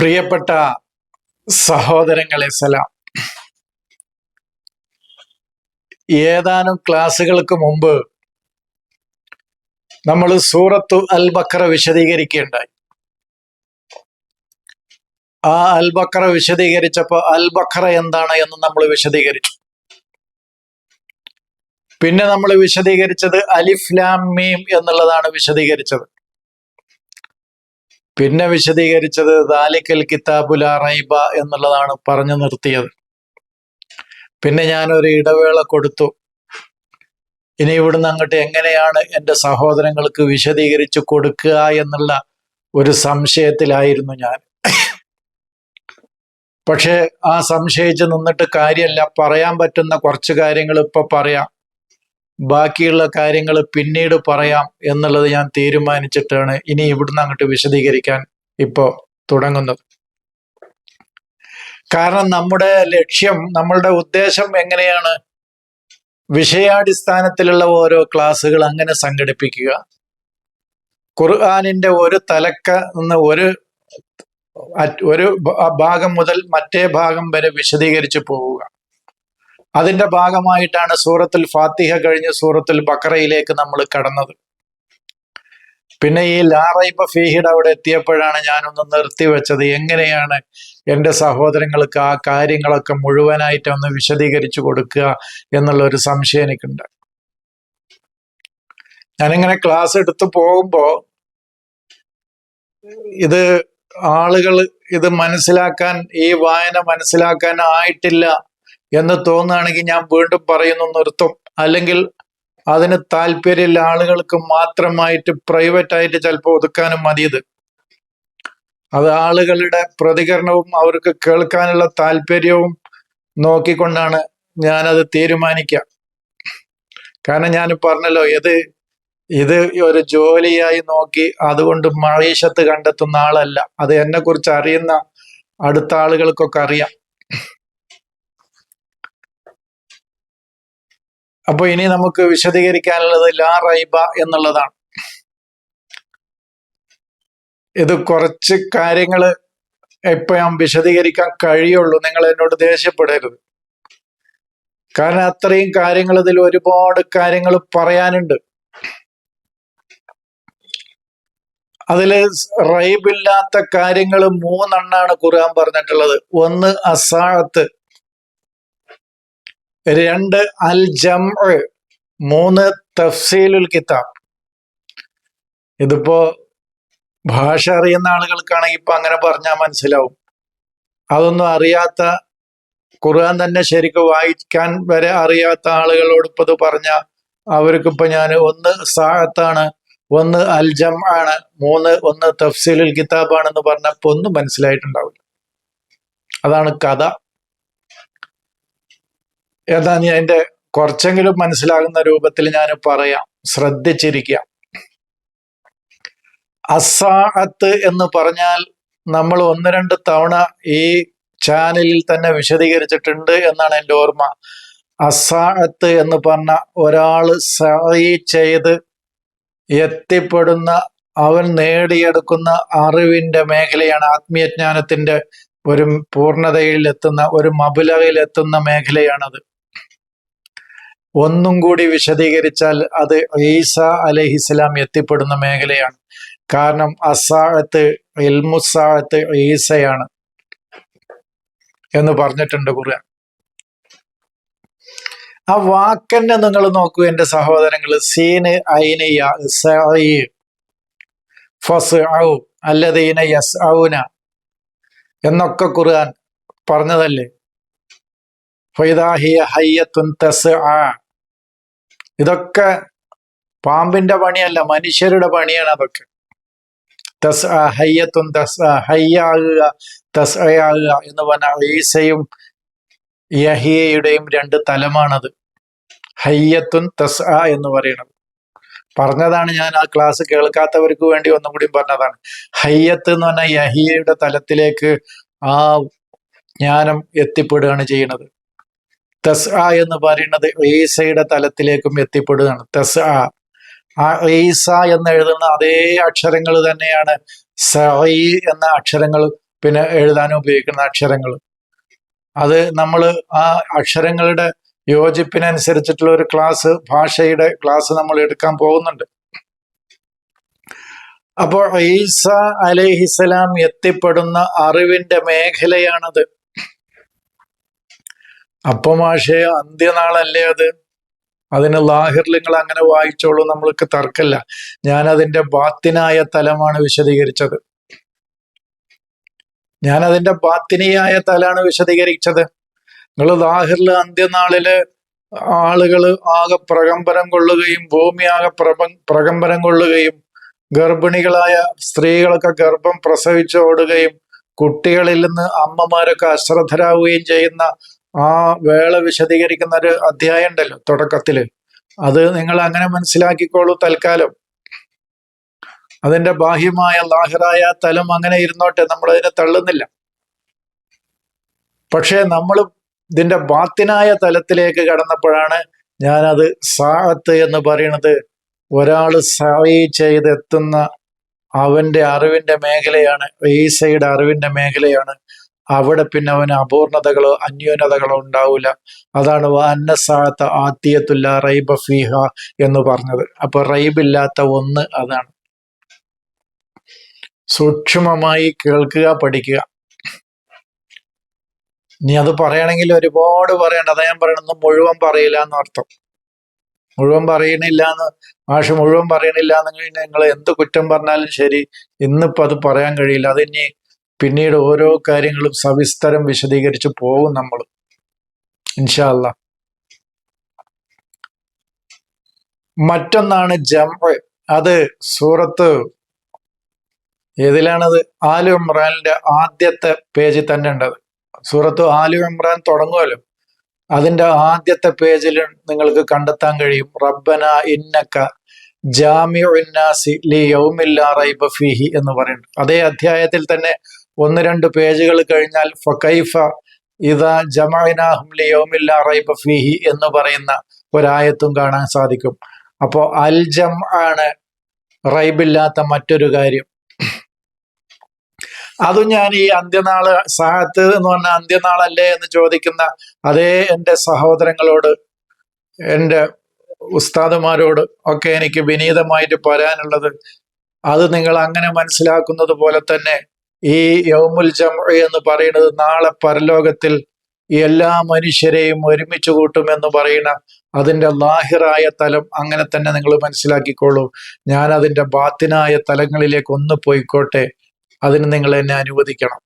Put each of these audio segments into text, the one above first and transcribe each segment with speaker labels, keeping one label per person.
Speaker 1: പ്രിയപ്പെട്ട സഹോദരങ്ങളെ സലാം. ഏതാനും ക്ലാസ്സുകൾക്ക് മുമ്പ് നമ്മൾ സൂറത്തു അൽ ബക്കറ വിശദീകരിക്കുകയുണ്ടായി ആ അൽ ബക്കറ വിശദീകരിച്ചപ്പോൾ അൽ ബക്കറ എന്താണ് എന്ന് നമ്മൾ വിശദീകരിച്ചു. പിന്നെ നമ്മൾ വിശദീകരിച്ചത് അലിഫ് ലാം മീം എന്നുള്ളതാണ് വിശദീകരിച്ചത്. പിന്നെ വിശദീകരിച്ചത് ദാലിക്കൽ കിതാബുല റൈബ എന്നുള്ളതാണ് പറഞ്ഞു നിർത്തിയത്. പിന്നെ ഞാൻ ഒരു ഇടവേള കൊടുത്തു. ഇനി ഇവിടുന്ന് അങ്ങോട്ട് എങ്ങനെയാണ് എന്റെ സഹോദരങ്ങൾക്ക് വിശദീകരിച്ചു കൊടുക്കുക എന്നുള്ള ഒരു സംശയത്തിലായിരുന്നു ഞാൻ. പക്ഷേ ആ സംശയിച്ച് നിന്നിട്ട് കാര്യമല്ല പറയാൻ പറ്റുന്ന കുറച്ച് കാര്യങ്ങൾ ഇപ്പൊ പറയാം. ബാക്കിയുള്ള കാര്യങ്ങൾ പിന്നീട് പറയാം എന്നുള്ളത് ഞാൻ തീരുമാനിച്ചിട്ടാണ് ഇനി ഇവിടുന്ന് അങ്ങോട്ട് വിശദീകരിക്കാൻ ഇപ്പോൾ തുടങ്ങുന്നത്. കാരണം നമ്മുടെ ലക്ഷ്യം നമ്മളുടെ ഉദ്ദേശം എങ്ങനെയാണ്? വിഷയാടിസ്ഥാനത്തിലുള്ള ഓരോ ക്ലാസ്സുകൾ അങ്ങനെ സംഘടിപ്പിക്കുക. ഖുർആാനിന്റെ ഒരു തലക്ക ഒരു ഒരു ഭാഗം മുതൽ മറ്റേ ഭാഗം വരെ വിശദീകരിച്ചു പോവുക. അതിന്റെ ഭാഗമായിട്ടാണ് സൂറത്തുൽ ഫാത്തിഹ കഴിഞ്ഞ് സൂറത്തുൽ ബക്കറയിലേക്ക് നമ്മൾ കടന്നത്. പിന്നെ ഈ ലാറൈബ ഫീഹിഡ് അവിടെ എത്തിയപ്പോഴാണ് ഞാനൊന്ന് നിർത്തിവെച്ചത് എങ്ങനെയാണ് എന്റെ സഹോദരങ്ങൾക്ക് ആ കാര്യങ്ങളൊക്കെ മുഴുവനായിട്ട് ഒന്ന് വിശദീകരിച്ചു കൊടുക്കുക എന്നുള്ള ഒരു സംശയം എനിക്കുണ്ട്. ഞാനിങ്ങനെ ക്ലാസ് എടുത്തു പോകുമ്പോൾ ഇത് ആളുകൾ ഇത് മനസ്സിലാക്കാൻ ഈ വായന മനസ്സിലാക്കാൻ ആയിട്ടില്ല എന്ന് തോന്നുകയാണെങ്കിൽ ഞാൻ വീണ്ടും പറയുന്നു നിർത്തും. അല്ലെങ്കിൽ അതിന് താല്പര്യമില്ല ആളുകൾക്ക് മാത്രമായിട്ട് പ്രൈവറ്റ് ആയിട്ട് ചിലപ്പോൾ ഒതുക്കാനും മതിയത്. അത് ആളുകളുടെ പ്രതികരണവും അവർക്ക് കേൾക്കാനുള്ള താല്പര്യവും നോക്കിക്കൊണ്ടാണ് ഞാനത് തീരുമാനിക്കുക. കാരണം ഞാൻ പറഞ്ഞല്ലോ ഇത് ഇത് ഒരു ജോലിയായി നോക്കി അതുകൊണ്ട് മഴീഷത്ത് കണ്ടെത്തുന്ന ആളല്ല. അത് എന്നെ കുറിച്ച് അറിയുന്ന അടുത്ത ആളുകൾക്കൊക്കെ അറിയാം. അപ്പൊ ഇനി നമുക്ക് വിശദീകരിക്കാനുള്ളത് ലാ റൈബ എന്നുള്ളതാണ്. ഇത് കുറച്ച് കാര്യങ്ങൾ ഇപ്പൊ ഞാൻ വിശദീകരിക്കാൻ കഴിയുള്ളൂ. നിങ്ങൾ എന്നോട് ദേഷ്യപ്പെടരുത്. കാരണം അത്രയും കാര്യങ്ങൾ ഇതിൽ ഒരുപാട് കാര്യങ്ങൾ പറയാനുണ്ട്. അതിൽ റൈബില്ലാത്ത കാര്യങ്ങൾ മൂന്നെണ്ണാണ് ഖുർആൻ പറഞ്ഞിട്ടുള്ളത്. ഒന്ന് അസാഴത്ത് രണ്ട് അൽ ജം മൂന്ന് തഫ്സീലുൽ കിതാബ്. ഇതിപ്പോ ഭാഷ അറിയുന്ന ആളുകൾക്കാണെങ്കിൽ ഇപ്പൊ അങ്ങനെ പറഞ്ഞാൽ മനസ്സിലാവും. അതൊന്നും അറിയാത്ത ഖുർആൻ തന്നെ ശരിക്കും വായിക്കാൻ വരെ അറിയാത്ത ആളുകളോട് ഇപ്പൊ ഇത് പറഞ്ഞ അവർക്കിപ്പോ ഞാൻ ഒന്ന് സാഹത്താണ് ഒന്ന് അൽജം ആണ് മൂന്ന് ഒന്ന് തഫ്സീലുൽ കിതാബാണെന്ന് പറഞ്ഞപ്പോ ഒന്നും മനസ്സിലായിട്ടുണ്ടാവില്ല. അതാണ് കഥ. ഏതാ ഞാൻ അതിന്റെ കുറച്ചെങ്കിലും മനസ്സിലാകുന്ന രൂപത്തിൽ ഞാൻ പറയാം. ശ്രദ്ധിച്ചിരിക്കുക അസാഅത്ത് എന്ന് പറഞ്ഞാൽ നമ്മൾ ഒന്ന് രണ്ട് തവണ ഈ ചാനലിൽ തന്നെ വിശദീകരിച്ചിട്ടുണ്ട് എന്നാണ് എന്റെ ഓർമ്മ. അസാഅത്ത് എന്ന് പറഞ്ഞ ഒരാൾ സഹി ചെയ്ത് എത്തിപ്പെടുന്ന അവൻ നേടിയെടുക്കുന്ന അറിവിന്റെ മേഖലയാണ് ആത്മീയജ്ഞാനത്തിന്റെ ഒരു പൂർണതയിൽ എത്തുന്ന ഒരു മബുലകയിൽ എത്തുന്ന മേഖലയാണത്. ഒന്നും കൂടി വിശദീകരിച്ചാൽ അത് ഈസ അലഹിസ്ലാം എത്തിപ്പെടുന്ന മേഖലയാണ്. കാരണം അസാഴത്ത് ഇൽമുസാഴത്ത് ഈസയാണ് എന്ന് പറഞ്ഞിട്ടുണ്ട് ഖുർആൻ. ആ വാക്കന്നെ നിങ്ങൾ നോക്കൂ എന്റെ സഹോദരങ്ങൾ സീന് ഐനയ ഫസ് ഔ ഔന എന്നൊക്കെ ഖുർആൻ പറഞ്ഞതല്ലേ? ഫൈദാഹിയ ഹയ്യത്തുൻ തസ് ഇതൊക്കെ പാമ്പിന്റെ പണിയല്ല മനുഷ്യരുടെ പണിയാണ് അതൊക്കെ. തസ് ഹയ്യത്തുൻ തസ് ഹയ്യാകുക തസ് ആകുക എന്ന് പറഞ്ഞ ഈസയും യഹിയയുടെയും രണ്ട് തലമാണത്. ഹയ്യത്തുൻ തസ് എന്ന് പറയുന്നത്. പറഞ്ഞതാണ് ഞാൻ ആ ക്ലാസ് കേൾക്കാത്തവർക്ക് വേണ്ടി ഒന്നും കൂടി പറഞ്ഞതാണ്. ഹയ്യത്ത് എന്ന് പറഞ്ഞാൽ യഹിയയുടെ തലത്തിലേക്ക് ആ ജ്ഞാനം എത്തിപ്പെടുകയാണ് ചെയ്യുന്നത്. തസ് എന്ന് പറയുന്നത് ഈസയുടെ തലത്തിലേക്കും എത്തിപ്പെടുകയാണ്. തസ് ആ ഈസ എന്ന് എഴുതുന്ന അതേ അക്ഷരങ്ങൾ തന്നെയാണ്. സഈ എന്ന അക്ഷരങ്ങൾ പിന്നെ എഴുതാൻ ഉപയോഗിക്കുന്ന അക്ഷരങ്ങൾ. അത് നമ്മൾ ആ അക്ഷരങ്ങളുടെ യോജിപ്പിനനുസരിച്ചിട്ടുള്ള ഒരു ക്ലാസ് ഭാഷയുടെ ക്ലാസ് നമ്മൾ എടുക്കാൻ പോകുന്നുണ്ട്. അപ്പോൾ ഈസ അലഹിസലാം എത്തിപ്പെടുന്ന അറിവിന്റെ മേഖലയാണത്. അപ്പൊ അന്ത്യനാളല്ലേ അത്? അതിന് ലാഹിറിൽ നിങ്ങൾ അങ്ങനെ വായിച്ചോളൂ നമ്മൾക്ക് തർക്കല്ല. ഞാൻ അതിന്റെ ബാത്തിനായ തലമാണ് വിശദീകരിച്ചത്. ഞാൻ അതിന്റെ ബാത്തിനിയായ തലാണ് വിശദീകരിച്ചത്. നിങ്ങൾ ലാഹിറിൽ അന്ത്യനാളിൽ ആളുകൾ ആകെ പ്രകമ്പനം കൊള്ളുകയും ഭൂമി ആകെ പ്രപ പ്രകമ്പനം കൊള്ളുകയും ഗർഭിണികളായ സ്ത്രീകളൊക്കെ ഗർഭം പ്രസവിച്ചോടുകയും കുട്ടികളിൽ നിന്ന് അമ്മമാരൊക്കെ അശ്രദ്ധരാകുകയും ചെയ്യുന്ന ആ വേള വിശദീകരിക്കുന്ന ഒരു അധ്യായം ഉണ്ടല്ലോ തുടക്കത്തിൽ. അത് നിങ്ങൾ അങ്ങനെ മനസ്സിലാക്കിക്കോളൂ തൽക്കാലം. അതിന്റെ ബാഹ്യമായ ലാഹിറായ തലം അങ്ങനെ ഇരുന്നോട്ടെ നമ്മൾ അതിനെ തള്ളുന്നില്ല. പക്ഷേ നമ്മൾ ഇതിന്റെ ബാത്തിനായ തലത്തിലേക്ക് കടന്നപ്പോഴാണ് ഞാനത് സാഹത്ത് എന്ന് പറയുന്നത് ഒരാൾ സായി ചെയ്തെത്തുന്ന അവന്റെ അറിവിന്റെ മേഖലയാണ് ഈസയുടെ അറിവിന്റെ മേഖലയാണ്. അവിടെ പിന്നെ അവന് അപൂർണതകളോ അന്യൂനതകളോ ഉണ്ടാവില്ല അതാണ് വന്നസാത്ത ആത്തിയത്തുല്ല റൈബ ഫീഹ എന്ന് പറഞ്ഞത്. അപ്പൊ റൈബില്ലാത്ത ഒന്ന് അതാണ്. സൂക്ഷ്മമായി കേൾക്കുക പഠിക്കുക. ഇനി അത് പറയണമെങ്കിൽ ഒരുപാട് പറയണ്ട. അതാ ഞാൻ പറയണത്. മുഴുവൻ പറയില്ല എന്ന് അർത്ഥം. മുഴുവൻ പറയണില്ല എന്ന് മാഷ് മുഴുവൻ പറയണില്ല എന്ന് നിങ്ങൾ എന്ത് കുറ്റം പറഞ്ഞാലും ശരി ഇന്നിപ്പോ അത് പറയാൻ കഴിയില്ല. അതിനി പിന്നീട് ഓരോ കാര്യങ്ങളും സവിസ്തരം വിശദീകരിച്ച് പോകും നമ്മൾ. ഇൻഷാല്ല മറ്റൊന്നാണ് ജംഅ് അത് സൂറത്ത് ഏതിലാണത്? ആലു ഇമ്രാനിന്റെ ആദ്യത്തെ പേജിൽ തന്നെ ഉണ്ടത് സൂറത്ത് ആലു ഇമ്രാൻ തുടങ്ങുമല്ലോ അതിന്റെ ആദ്യത്തെ പേജിൽ നിങ്ങൾക്ക് കണ്ടെത്താൻ കഴിയും. റബ്ബന ഇന്നക്ക ജാമിഉന്നാസി ലി യൗമില്ല റൈബ ഫീഹി എന്ന് പറയുന്നുണ്ട് അതേ അധ്യായത്തിൽ തന്നെ ഒന്ന് രണ്ട് പേജുകൾ കഴിഞ്ഞാൽ ഫക്കൈഫ ഇത ജമാനാഹും എന്ന് പറയുന്ന ഒരായത്തും കാണാൻ സാധിക്കും. അപ്പോ അൽ ജം ആണ് റൈബില്ലാത്ത മറ്റൊരു കാര്യം. അതും ഞാൻ ഈ അന്ത്യനാൾ സാഹത്ത് എന്ന് പറഞ്ഞ അന്ത്യനാളല്ലേ എന്ന് ചോദിക്കുന്ന അതേ എന്റെ സഹോദരങ്ങളോട് എന്റെ ഉസ്താദുമാരോട് ഒക്കെ എനിക്ക് വിനീതമായിട്ട് പറയാനുള്ളത് അത് നിങ്ങൾ അങ്ങനെ മനസ്സിലാക്കുന്നത് പോലെ തന്നെ ഈ യൗമുൽ ജം എന്ന് പറയുന്നത് നാളെ പരലോകത്തിൽ എല്ലാ മനുഷ്യരെയും ഒരുമിച്ച് കൂട്ടുമെന്ന് പറയുന്ന അതിന്റെ ലാഹിറായ തലം അങ്ങനെ തന്നെ നിങ്ങൾ മനസ്സിലാക്കിക്കോളൂ. ഞാൻ അതിന്റെ ബാത്തിനായ തലങ്ങളിലേക്ക് ഒന്ന് പോയിക്കോട്ടെ. അതിന് നിങ്ങൾ എന്നെ അനുവദിക്കണം.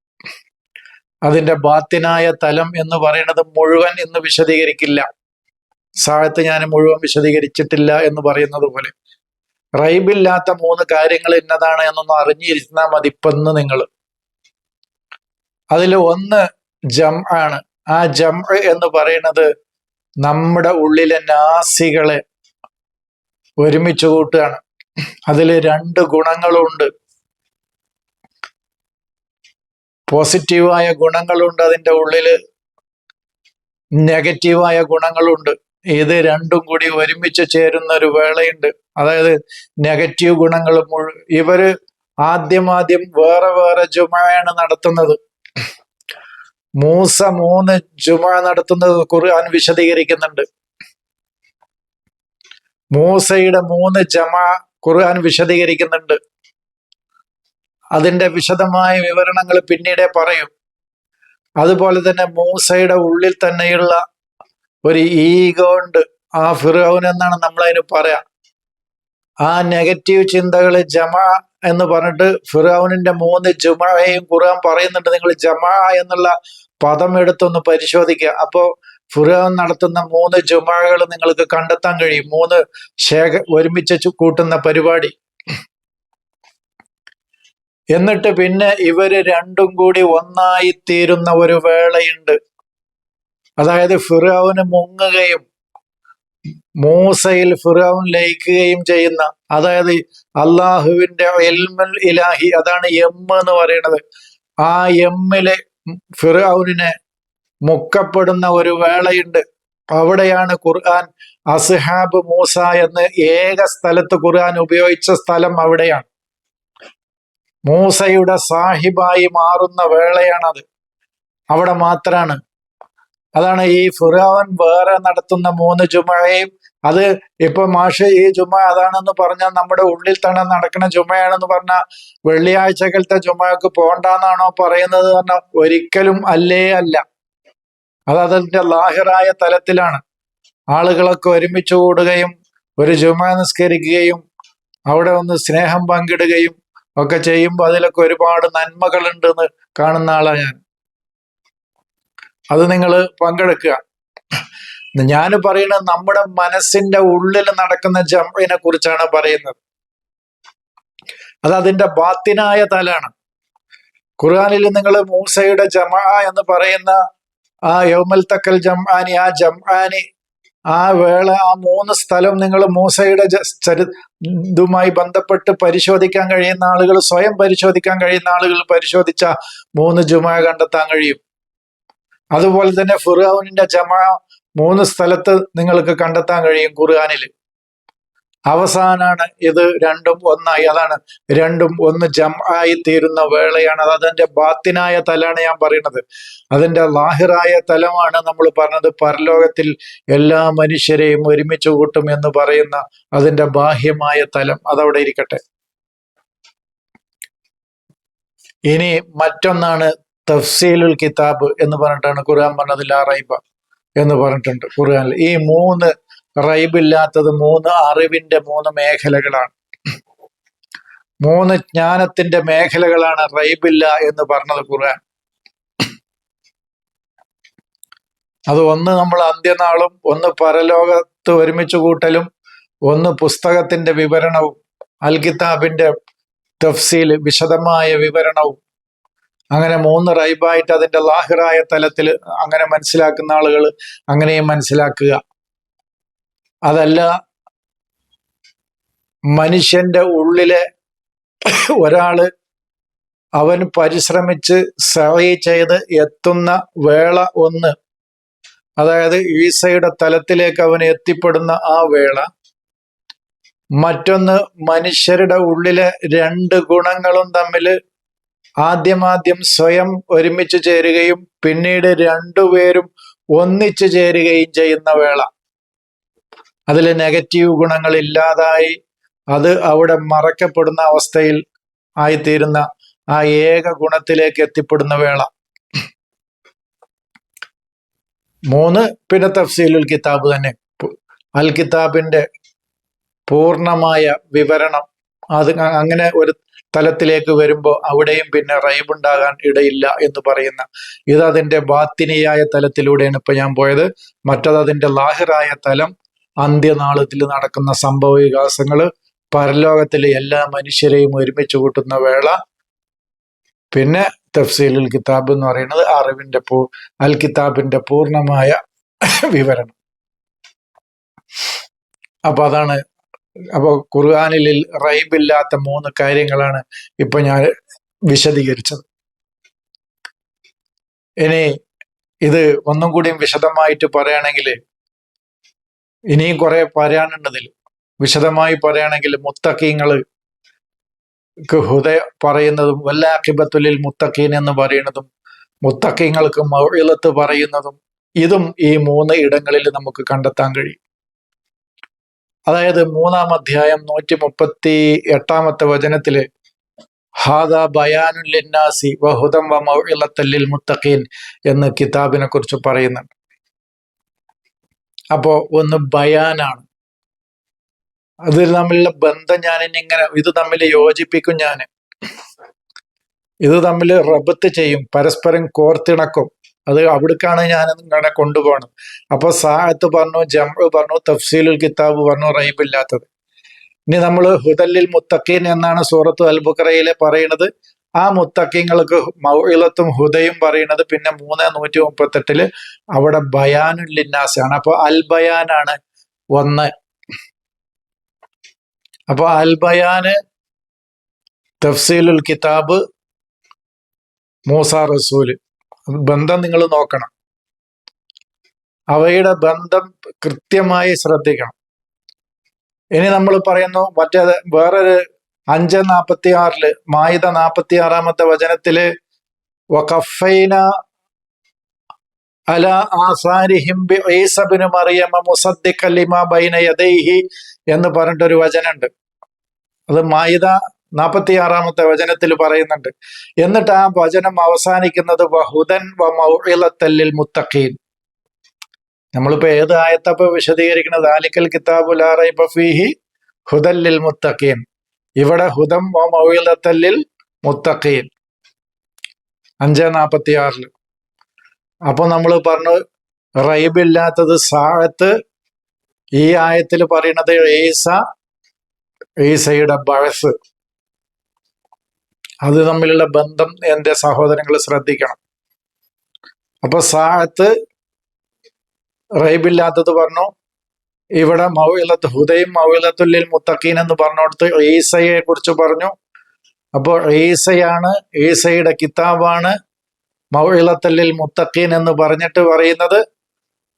Speaker 1: അതിന്റെ ബാത്തിനായ തലം എന്ന് പറയുന്നത് മുഴുവൻ ഇന്ന് വിശദീകരിക്കില്ല. സാഹത്ത് ഞാൻ മുഴുവൻ വിശദീകരിച്ചിട്ടില്ല എന്ന് പറയുന്നത് പോലെ. റൈബില്ലാത്ത മൂന്ന് കാര്യങ്ങൾ ഇന്നതാണ് എന്നൊന്ന് അറിഞ്ഞിരുന്നാൽ മതി ഇപ്പം നിങ്ങൾ. അതിൽ ഒന്ന് ജം ആണ്. ആ ജം എന്ന് പറയുന്നത് നമ്മുടെ ഉള്ളിലെ നാസികളെ ഒരുമിച്ച് കൂട്ടുകയാണ്. അതിൽ രണ്ട് ഗുണങ്ങളുണ്ട്. പോസിറ്റീവായ ഗുണങ്ങളുണ്ട് അതിന്റെ ഉള്ളിൽ. നെഗറ്റീവായ ഗുണങ്ങളുണ്ട്. ഇത് രണ്ടും കൂടി ഒരുമിച്ച് ചേരുന്ന ഒരു വേളയുണ്ട്. അതായത് നെഗറ്റീവ് ഗുണങ്ങൾ ഇവർ ആദ്യം ആദ്യം വേറെ വേറെ ജുമയാണ് നടത്തുന്നത്. മൂസ മൂന്ന് ജുമ നടത്തുന്നത് ഖുർആൻ വിശദീകരിക്കുന്നുണ്ട്. മൂസയുടെ മൂന്ന് ജമ ഖുർആൻ വിശദീകരിക്കുന്നുണ്ട്. അതിന്റെ വിശദമായ വിവരണങ്ങൾ പിന്നീടേ പറയും. അതുപോലെ തന്നെ മൂസയുടെ ഉള്ളിൽ തന്നെയുള്ള ഒരു ഈഗോ ഉണ്ട്. ആ ഫിറോൻ എന്നാണ് നമ്മൾ അതിന് പറയാ. ആ നെഗറ്റീവ് ചിന്തകൾ ജമ എന്ന് പറഞ്ഞിട്ട് ഫിറോനിന്റെ മൂന്ന് ജുമയും ഖുർആൻ പറയുന്നുണ്ട്. നിങ്ങൾ ജമാ എന്നുള്ള പദം എടുത്തൊന്ന് പരിശോധിക്കുക അപ്പോ ഫുർഹാൻ നടത്തുന്ന മൂന്ന് ജുമാകൾ നിങ്ങൾക്ക് കണ്ടെത്താൻ കഴിയും. മൂന്ന് ശേഖ ഒരുമിച്ച് കൂട്ടുന്ന പരിപാടി. എന്നിട്ട് പിന്നെ ഇവർ രണ്ടും കൂടി ഒന്നായി തീരുന്ന ഒരു വേളയുണ്ട്. അതായത് ഫിറോന് മുങ്ങുകയും മൂസയിൽ ഫിറോൻ ലയിക്കുകയും ചെയ്യുന്ന അതായത് അള്ളാഹുവിന്റെ എൽമൽ ഇലാഹി അതാണ് എം എന്ന് പറയുന്നത്. ആ എമ്മിലെ ഫിറോനിനെ മുക്കപ്പെടുന്ന ഒരു വേളയുണ്ട്. അവിടെയാണ് ഖുർആൻ അസ്ഹാബ് മൂസ എന്ന് ഏക സ്ഥലത്ത് ഖുർആൻ ഉപയോഗിച്ച സ്ഥലം അവിടെയാണ്. മൂസയുടെ സാഹിബായി മാറുന്ന വേളയാണത്. അവിടെ മാത്രാണ്. അതാണ് ഈ ഫിറാവൻ വേറെ നടത്തുന്ന മൂന്ന് ജുമഴയും അത് ഇപ്പൊ മാഷ് ഈ ചുമ അതാണെന്ന് പറഞ്ഞാൽ നമ്മുടെ ഉള്ളിൽ തന്നെ നടക്കുന്ന ചുമയാണെന്ന് പറഞ്ഞാൽ വെള്ളിയാഴ്ചകളത്തെ ചുമയൊക്കെ പോണ്ടെന്നാണോ പറയുന്നത് പറഞ്ഞാൽ ഒരിക്കലും അല്ലേ അല്ല. അത് അതിന്റെ ലാഹിറായ തലത്തിലാണ്. ആളുകളൊക്കെ ഒരുമിച്ച് കൂടുകയും ഒരു ജുമ നിസ്കരിക്കുകയും അവിടെ ഒന്ന് സ്നേഹം പങ്കിടുകയും ഒക്കെ ചെയ്യുമ്പോൾ അതിലൊക്കെ ഒരുപാട് നന്മകളുണ്ടെന്ന് കാണുന്ന ആളാണ് ഞാൻ. അത് നിങ്ങൾ പങ്കെടുക്കുക. ഞാൻ പറയുന്നത് നമ്മുടെ മനസ്സിന്റെ ഉള്ളിൽ നടക്കുന്ന ജമ്മിനെ കുറിച്ചാണ് പറയുന്നത്. അത് അതിന്റെ ബാത്തിനായ തലാണ്. ഖുർആാനിൽ നിങ്ങൾ മൂസയുടെ ജമ എന്ന് പറയുന്ന ആ യൗമൽ തക്കൽ ജംആാനി ആ ജംആാനി ആ വേള ആ മൂന്ന് സ്ഥലം നിങ്ങൾ മൂസയുടെ ചരിതുമായി ബന്ധപ്പെട്ട് പരിശോധിക്കാൻ കഴിയുന്ന ആളുകൾ സ്വയം പരിശോധിക്കാൻ കഴിയുന്ന ആളുകൾ പരിശോധിച്ച മൂന്ന് ജുമ കണ്ടെത്താൻ കഴിയും. അതുപോലെ തന്നെ ഫുറാവുനിന്റെ ജമ മൂന്ന് സ്ഥലത്ത് നിങ്ങൾക്ക് കണ്ടെത്താൻ കഴിയും ഖുർആാനിൽ അവസാനാണ് ഇത് രണ്ടും ഒന്നായി. അതാണ് രണ്ടും ഒന്ന് ജം ആയി തീരുന്ന വേളയാണ്. അത് അതിന്റെ ബാത്തിനായ തലാണ് ഞാൻ പറയുന്നത്. അതിന്റെ ലാഹിറായ തലമാണ് നമ്മൾ പറഞ്ഞത് പരലോകത്തിൽ എല്ലാ മനുഷ്യരെയും ഒരുമിച്ച് കൂട്ടും എന്ന് പറയുന്ന അതിന്റെ ബാഹ്യമായ തലം അതവിടെ ഇരിക്കട്ടെ. ഇനി മറ്റൊന്നാണ് തഫ്സീലുൽ കിതാബ് എന്ന് പറഞ്ഞിട്ടാണ് ഖുർആൻ പറഞ്ഞത് ലാ റൈബ. എന്ന് പറഞ്ഞിട്ടുണ്ട് ഖുർആനിൽ. ഈ മൂന്ന് റൈബില്ലാത്തത് മൂന്ന് അറിവിന്റെ മൂന്ന് മേഖലകളാണ്. മൂന്ന് ജ്ഞാനത്തിന്റെ മേഖലകളാണ് റൈബില്ല എന്ന് പറഞ്ഞത് ഖുർആൻ. അത് ഒന്ന് നമ്മൾ അന്ത്യനാളും ഒന്ന് പരലോകത്ത് ഒരുമിച്ച് കൂട്ടലും ഒന്ന് പുസ്തകത്തിന്റെ വിവരണവും അൽ കിതാബിന്റെ തഫ്സീൽ വിശദമായ വിവരണവും അങ്ങനെ മൂന്ന് റൈബായിട്ട് അതിന്റെ ലാഹിറായ തലത്തിൽ അങ്ങനെ മനസ്സിലാക്കുന്ന ആളുകൾ അങ്ങനെയും മനസ്സിലാക്കുക. അതല്ല മനുഷ്യന്റെ ഉള്ളിലെ ഒരാൾ അവൻ പരിശ്രമിച്ച് സഹി ചെയ്ത് എത്തുന്ന വേള ഒന്ന്. അതായത് ഈസയുടെ തലത്തിലേക്ക് അവൻ എത്തിപ്പെടുന്ന ആ വേള. മറ്റൊന്ന് മനുഷ്യരുടെ ഉള്ളിലെ രണ്ട് ഗുണങ്ങളും തമ്മിൽ ആദ്യമാദ്യം സ്വയം ഒരുമിച്ച് ചേരുകയും പിന്നീട് രണ്ടുപേരും ഒന്നിച്ചു ചേരുകയും ചെയ്യുന്ന വേള. അതിൽ നെഗറ്റീവ് ഗുണങ്ങൾ ഇല്ലാതായി അത് അവിടെ മറക്കപ്പെടുന്ന അവസ്ഥയിൽ ആയിത്തീരുന്ന ആ ഏക ഗുണത്തിലേക്ക് എത്തിപ്പെടുന്ന വേള. മൂന്ന് പിന്നെ തഫ്സീലുൽ കിതാബ് തന്നെ. അൽ കിതാബിന്റെ പൂർണമായ വിവരണം. അത് അങ്ങനെ ഒരു തലത്തിലേക്ക് വരുമ്പോൾ അവിടെയും പിന്നെ റൈബുണ്ടാകാൻ ഇടയില്ല എന്ന് പറയുന്ന ഇത് അതിന്റെ ബാത്തിനിയായ തലത്തിലൂടെയാണ് ഇപ്പൊ ഞാൻ പോയത്. മറ്റത് അതിന്റെ ലാഹിറായ തലം അന്ത്യനാളത്തിൽ നടക്കുന്ന സംഭവ വികാസങ്ങൾ പരലോകത്തിലെ എല്ലാ മനുഷ്യരെയും ഒരുമിച്ച് കൂട്ടുന്ന വേള. പിന്നെ തഫ്സീലുൽ കിതാബ് എന്ന് പറയുന്നത് അറിവിന്റെ പൂ അൽ കിതാബിന്റെ പൂർണമായ വിവരണം. അപ്പൊ അതാണ് അപ്പൊ ഖുർആാനിൽ റൈബില്ലാത്ത മൂന്ന് കാര്യങ്ങളാണ് ഇപ്പൊ ഞാൻ വിശദീകരിച്ചത്. ഇനി ഇത് ഒന്നും കൂടിയും വിശദമായിട്ട് പറയുകയാണെങ്കിൽ ഇനിയും കുറെ പറയാനുണ്ടതിൽ വിശദമായി പറയുകയാണെങ്കിൽ മുത്തക്കീങ്ങൾ ഹൃദയ പറയുന്നതും വല്ലാഖിബത്തുലിൽ മുത്തക്കീൻ എന്ന് പറയുന്നതും മുത്തക്കീങ്ങൾക്ക് മൗഇലത്ത് പറയുന്നതും ഇതും ഈ മൂന്ന് ഇടങ്ങളിൽ നമുക്ക് കണ്ടെത്താൻ കഴിയും. അതായത് മൂന്നാം അധ്യായം നൂറ്റി മുപ്പത്തി എട്ടാമത്തെ വചനത്തിൽ ഹാദ ബയാനുൽ വഹുദം മുത്തഖീൻ എന്ന് കിതാബിനെ കുറിച്ച് പറയുന്നുണ്ട്. അപ്പോ ഒന്ന് ബയാനാണ്. അതിൽ തമ്മിലുള്ള ബന്ധം ഞാൻ ഇങ്ങനെ ഇത് തമ്മിൽ യോജിപ്പിക്കും ഞാൻ ഇത് തമ്മിൽ റബത്ത് ചെയ്യും പരസ്പരം കോർത്തിണക്കും. അത് അവിടേക്കാണ് ഞാൻ നിങ്ങളെ കൊണ്ടുപോകണം അപ്പൊ സാഹത്ത് പറഞ്ഞു ജംഅ് പറഞ്ഞു തഫ്സീലുൽ കിതാബ് പറഞ്ഞു റൈബില്ലാത്തത്. ഇനി നമ്മൾ ഹുദല്ലിൽ മുത്തഖീൻ എന്നാണ് സൂറത്ത് അൽബുക്കറയിലെ പറയുന്നത്. ആ മുത്തഖീങ്ങൾക്ക് മൗഇലത്തും ഹുദയും പറയുന്നത് പിന്നെ മൂന്ന് നൂറ്റി മുപ്പത്തെട്ടിൽ അവിടെ ബയാനുൽ ലിന്നാസാണ് അപ്പൊ അൽ ബയാനാണ് ഒന്ന്. അപ്പൊ അൽ ബയാന് തഫ്സീലുൽ കിതാബ് മൂസ റസൂൽ. ബന്ധം നിങ്ങൾ നോക്കണം. അവയുടെ ബന്ധം കൃത്യമായി ശ്രദ്ധിക്കണം. ഇനി നമ്മൾ പറയുന്നു മറ്റേ വേറൊരു അഞ്ച് നാപ്പത്തി ആറിൽ മായുധ നാപ്പത്തി ആറാമത്തെ വചനത്തിൽ വഖഫൈന അല ആസാരിഹിം ഈസബിനു മറിയമ ബൈന യദൈഹി എന്ന് പറഞ്ഞിട്ടൊരു വചനമുണ്ട്. അത് മായുധ നാൽപ്പത്തി ആറാമത്തെ വചനത്തിൽ പറയുന്നുണ്ട്. എന്നിട്ട് ആ വചനം അവസാനിക്കുന്നത് വഹുദൻ വ മുത്തഖീൻ. നമ്മളിപ്പോ ഏത് ആയത്തപ്പോ വിശദീകരിക്കുന്നത്? ആലിക്കൽ കിതാബു ലാ റൈബ ഫീഹി ഹുദല്ലിൽ മുത്തഖീൻ. ഇവിടെ ഹുദം വ മുത്തഖീൻ. അഞ്ച് നാൽപ്പത്തി ആറിൽ അപ്പൊ നമ്മൾ പറഞ്ഞു റൈബില്ലാത്തത് സാഴത്ത് ഈ ആയത്തിൽ പറയുന്നത് ഈസ ഈസയുടെ ബഴസ്. അത് തമ്മിലുള്ള ബന്ധം എന്റെ സഹോദരങ്ങൾ ശ്രദ്ധിക്കണം. അപ്പൊ സാഹത്ത് റൈബില്ലാത്തത് പറഞ്ഞു ഇവിടെ മൗലത്ത് ഹുദയും മൗലത്തുല്ലിൽ മുത്തഖീൻ എന്ന് പറഞ്ഞോടത്ത് ഈസയെ കുറിച്ച് പറഞ്ഞു. അപ്പോൾ ഈസയാണ് ഈസയുടെ കിതാബാണ് മൗലത്തല്ലിൽ മുത്തഖീൻ എന്ന് പറഞ്ഞിട്ട് പറയുന്നത്.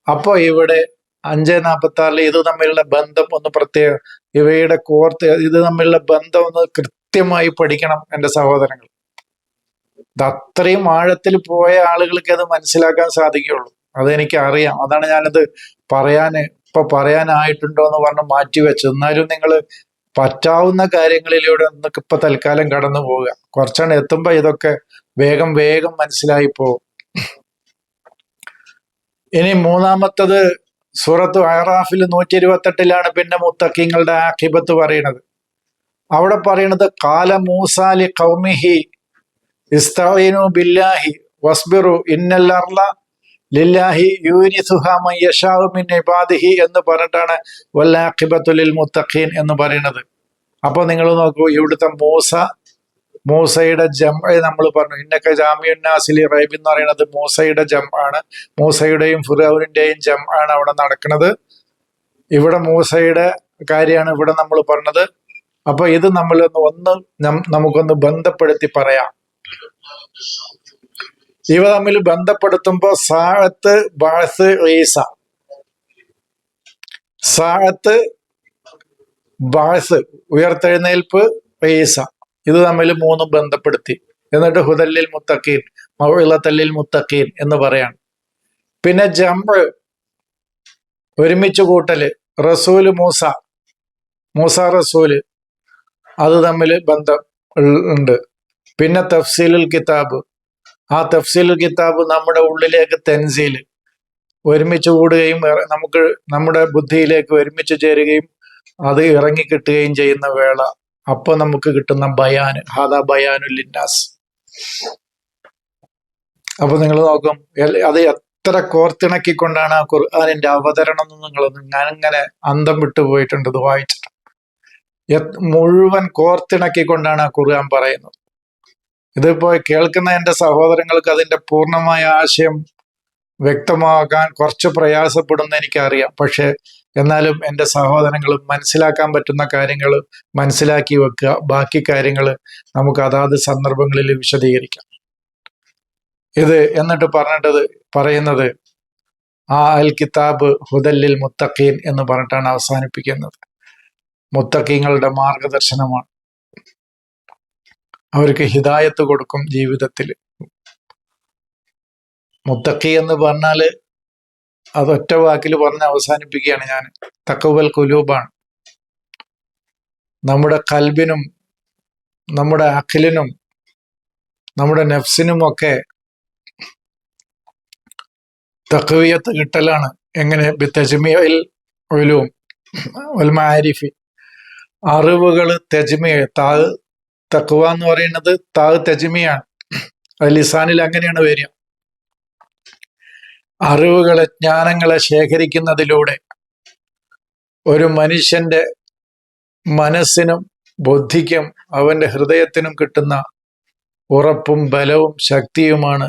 Speaker 1: അപ്പോൾ ഇവിടെ അഞ്ച് നാൽപ്പത്തി ആറിൽ ഇത് തമ്മിലുള്ള ബന്ധം ഒന്ന് പ്രത്യേകം ഇവയുടെ കോർത്ത് ഇത് തമ്മിലുള്ള ബന്ധം ഒന്ന് കൃത്യമായി പഠിക്കണം എന്റെ സഹോദരങ്ങൾ. ഇത് അത്രയും ആഴത്തിൽ പോയ ആളുകൾക്ക് അത് മനസ്സിലാക്കാൻ സാധിക്കുകയുള്ളൂ. അതെനിക്ക് അറിയാം അതാണ് ഞാനത് പറയാന് ഇപ്പൊ പറയാനായിട്ടുണ്ടോ എന്ന് പറഞ്ഞ് മാറ്റി വെച്ചു എന്നാലും നിങ്ങൾ പറ്റാവുന്ന കാര്യങ്ങളിലൂടെ നിങ്ങൾക്ക് ഇപ്പൊ തൽക്കാലം കടന്നു പോവുക. കുറച്ചാണ് എത്തുമ്പോ ഇതൊക്കെ വേഗം വേഗം മനസ്സിലായി പോകും ഇനി മൂന്നാമത്തത് സൂറത്ത് അഹറാഫിൽ നൂറ്റി ഇരുപത്തെട്ടിലാണ് പിന്നെ മുത്തക്കിങ്ങളുടെ ആഖിബത്ത് പറയുന്നത്. അവിടെ പറയുന്നത് കാല മൂസാലി കൗമിഹി ഇസ്തീനു ബില്ലാഹി വസ്ബിറു ഇന്നല്ലർല ലില്ലാഹി യൂരിസുഹാമിൻ ഇബാദിഹി എന്ന് പറഞ്ഞിട്ടാണ് വല്ലാഖിബത്തുലിൽ മുത്തഖീൻ എന്ന് പറയുന്നത്. അപ്പൊ നിങ്ങൾ നോക്കൂ ഇവിടുത്തെ മൂസ മൂസയുടെ ജം നമ്മൾ പറഞ്ഞു. ഇന്നൊക്കെ ജാമ്യുൻ നാസിലി റൈബ് എന്ന് പറയുന്നത് മൂസയുടെ ജം ആണ് മൂസയുടെയും ഫുറൌനിന്റെയും ജം ആണ് അവിടെ നടക്കുന്നത് ഇവിടെ മൂസയുടെ കാര്യമാണ് ഇവിടെ നമ്മൾ പറഞ്ഞത്. അപ്പൊ ഇത് നമ്മൾ ഒന്ന് നമുക്കൊന്ന് ബന്ധപ്പെടുത്തി പറയാം. ഇവ തമ്മിൽ ബന്ധപ്പെടുത്തുമ്പോ സാഴത്ത് ബാസ് ഈസ. സാഴത്ത് ബാസ് ഉയർത്തെഴുന്നേൽപ്പ് ഈസ. ഇത് തമ്മിൽ മൂന്നും ബന്ധപ്പെടുത്തി. എന്നിട്ട് ഹുദല്ലിൽ മുത്തക്കീൻ മൗളത്തല്ലിൽ മുത്തക്കീൻ എന്ന് പറയാണ്. പിന്നെ ജംബ് ഒരുമിച്ച് കൂട്ടൽ. റസൂൽ മൂസ. മൂസ റസൂൽ. അത് തമ്മിൽ ബന്ധം ഉണ്ട്. പിന്നെ തഫ്സീലുൽ കിതാബ്. ആ തഫ്സീലുൽ കിതാബ് നമ്മുടെ ഉള്ളിലേക്ക് തെൻസീൽ. ഒരുമിച്ച് കൂടുകയും നമുക്ക് നമ്മുടെ ബുദ്ധിയിലേക്ക് ഒരുമിച്ച് ചേരുകയും അത് ഇറങ്ങി കിട്ടുകയും ചെയ്യുന്ന വേള അപ്പൊ നമുക്ക് കിട്ടുന്ന ബയാൻ ഹാദാ ബയാനുല്ലിന്നാസ് അപ്പൊ നിങ്ങൾ നോക്കും അത് എത്ര കോർത്തിണക്കിക്കൊണ്ടാണ് ആ ഖുർആാനിന്റെ അവതരണം എന്ന് നിങ്ങൾ ഞാനിങ്ങനെ അന്തം വിട്ടുപോയിട്ടുണ്ട് ഇത് വായിച്ചിട്ട്. മുഴുവൻ കോർത്തിണക്കിക്കൊണ്ടാണ് ഖുർആൻ പറയുന്നത്. ഇതിപ്പോ കേൾക്കുന്ന എന്റെ സഹോദരങ്ങൾക്ക് അതിന്റെ പൂർണമായ ആശയം വ്യക്തമാക്കാൻ കുറച്ച് പ്രയാസപ്പെടുന്ന എനിക്കറിയാം. പക്ഷെ എന്നാലും എന്റെ സഹോദരങ്ങളും മനസ്സിലാക്കാൻ പറ്റുന്ന കാര്യങ്ങൾ മനസ്സിലാക്കി വെക്കുക. ബാക്കി കാര്യങ്ങൾ നമുക്ക് അതാത് സന്ദർഭങ്ങളിൽ വിശദീകരിക്കാം. ഇത് എന്നിട്ട് പറഞ്ഞിട്ടത് പറയുന്നത് ആ അൽ കിതാബ് ഹുദല്ലിൽ മുത്തഖീൻ എന്ന് പറഞ്ഞിട്ടാണ് അവസാനിപ്പിക്കുന്നത്. മുത്തഖീങ്ങളുടെ മാർഗദർശനമാണ്. അവർക്ക് ഹിതായത്ത് കൊടുക്കും ജീവിതത്തിൽ മുത്തക്കി എന്ന് പറഞ്ഞാൽ അതൊറ്റ വാക്കിൽ പറഞ്ഞ് അവസാനിപ്പിക്കുകയാണ് ഞാൻ തക്കവൽ കുലൂബാണ് നമ്മുടെ കൽബിനും നമ്മുടെ അഖിലിനും നമ്മുടെ നെഫ്സിനുമൊക്കെ തക്കവിയത്ത് കിട്ടലാണ്. എങ്ങനെ? ബിത്തജ്മിയിൽ ഒലും ഒൽമാരിഫി അറിവുകൾ തെജ്മിയ താ തക്കുവ എന്ന് പറയുന്നത് താ തെജ്മിയാണ്. ലിസാനിൽ അങ്ങനെയാണ് വരിക. അറിവുകളെ ജ്ഞാനങ്ങളെ ശേഖരിക്കുന്നതിലൂടെ ഒരു മനുഷ്യന്റെ മനസ്സിനും ബുദ്ധിക്കും അവന്റെ ഹൃദയത്തിനും കിട്ടുന്ന ഉറപ്പും ബലവും ശക്തിയുമാണ്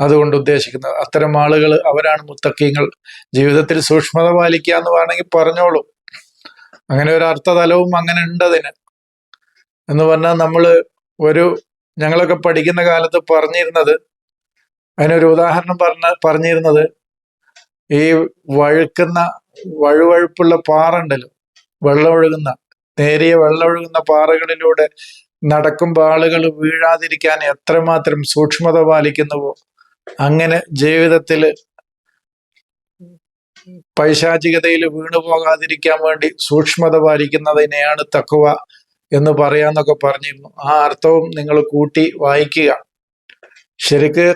Speaker 1: അതുകൊണ്ട് ഉദ്ദേശിക്കുന്നത്. അത്തരം ആളുകൾ അവരാണ് മുത്തക്കീങ്ങൾ. ജീവിതത്തിൽ സൂക്ഷ്മത പാലിക്കുക എന്ന് വേണമെങ്കിൽ പറഞ്ഞോളൂ. അങ്ങനെ ഒരു അർത്ഥതലവും അങ്ങനെ ഉണ്ടതിന് എന്ന് പറഞ്ഞാൽ നമ്മൾ ഒരു ഞങ്ങളൊക്കെ പഠിക്കുന്ന കാലത്ത് പറഞ്ഞിരുന്നത് അതിനൊരു ഉദാഹരണം പറഞ്ഞ പറഞ്ഞിരുന്നത് ഈ വഴുക്കുന്ന വഴുവഴുപ്പുള്ള പാറ ഉണ്ടല്ലോ വെള്ളം ഒഴുകുന്ന നേരിയ വെള്ളമൊഴുകുന്ന പാറകളിലൂടെ നടക്കുമ്പോൾ ആളുകൾ വീഴാതിരിക്കാൻ എത്രമാത്രം സൂക്ഷ്മത പാലിക്കുന്നുവോ അങ്ങനെ ജീവിതത്തിൽ പൈശാചികതയിൽ വീണു പോകാതിരിക്കാൻ വേണ്ടി സൂക്ഷ്മത പാലിക്കുന്നതിനെയാണ് തക്കുവ എന്ന് പറയാന്നൊക്കെ പറഞ്ഞിരുന്നു. ആ അർത്ഥവും നിങ്ങൾ കൂട്ടി വായിക്കുക. ശരിക്ക്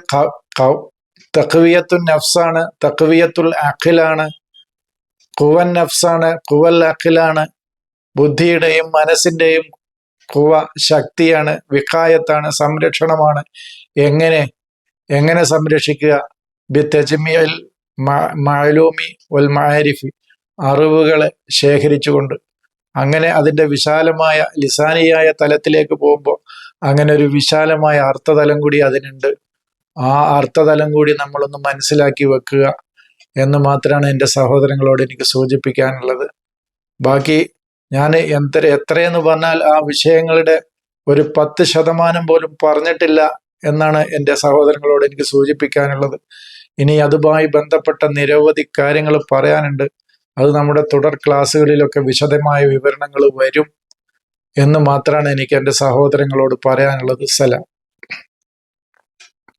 Speaker 1: തഖ്വിയത്തുൻ നഫ്സാണ് തഖ്വിയത്തുൽ അഖിലാണ് കുവൻ നഫ്സാണ് കുവൽ അഖിലാണ് ബുദ്ധിയുടെയും മനസ്സിന്റെയും കുവ ശക്തിയാണ് വിക്കായത്താണ് സംരക്ഷണമാണ്. എങ്ങനെ എങ്ങനെ സംരക്ഷിക്കുക? ബി തെജ്മിയൽ മഅലൂമി വൽ മആരിഫി അറിവുകളെ ശേഖരിച്ചുകൊണ്ട് അങ്ങനെ അതിന്റെ വിശാലമായ ലിസാനിയായ തലത്തിലേക്ക് പോകുമ്പോൾ അങ്ങനെ ഒരു വിശാലമായ അർത്ഥതലം കൂടി അതിനുണ്ട്. ആ അർത്ഥതലം കൂടി നമ്മളൊന്ന് മനസ്സിലാക്കി വെക്കുക എന്ന് മാത്രമാണ് എന്റെ സഹോദരങ്ങളോട് എനിക്ക് സൂചിപ്പിക്കാനുള്ളത്. ബാക്കി ഞാൻ എത്ര എത്രയെന്ന് പറഞ്ഞാൽ ആ വിഷയങ്ങളുടെ ഒരു പത്ത് ശതമാനം പോലും പറഞ്ഞിട്ടില്ല എന്നാണ് എന്റെ സഹോദരങ്ങളോട് എനിക്ക് സൂചിപ്പിക്കാനുള്ളത്. ഇനി അതുമായി ബന്ധപ്പെട്ട നിരവധി കാര്യങ്ങൾ പറയാനുണ്ട്. അത് നമ്മുടെ തുടർ ക്ലാസ്സുകളിലൊക്കെ വിശദമായ വിവരണങ്ങൾ വരും എന്ന് മാത്രമാണ് എനിക്ക് എന്റെ സഹോദരങ്ങളോട് പറയാനുള്ളത്. സലാം.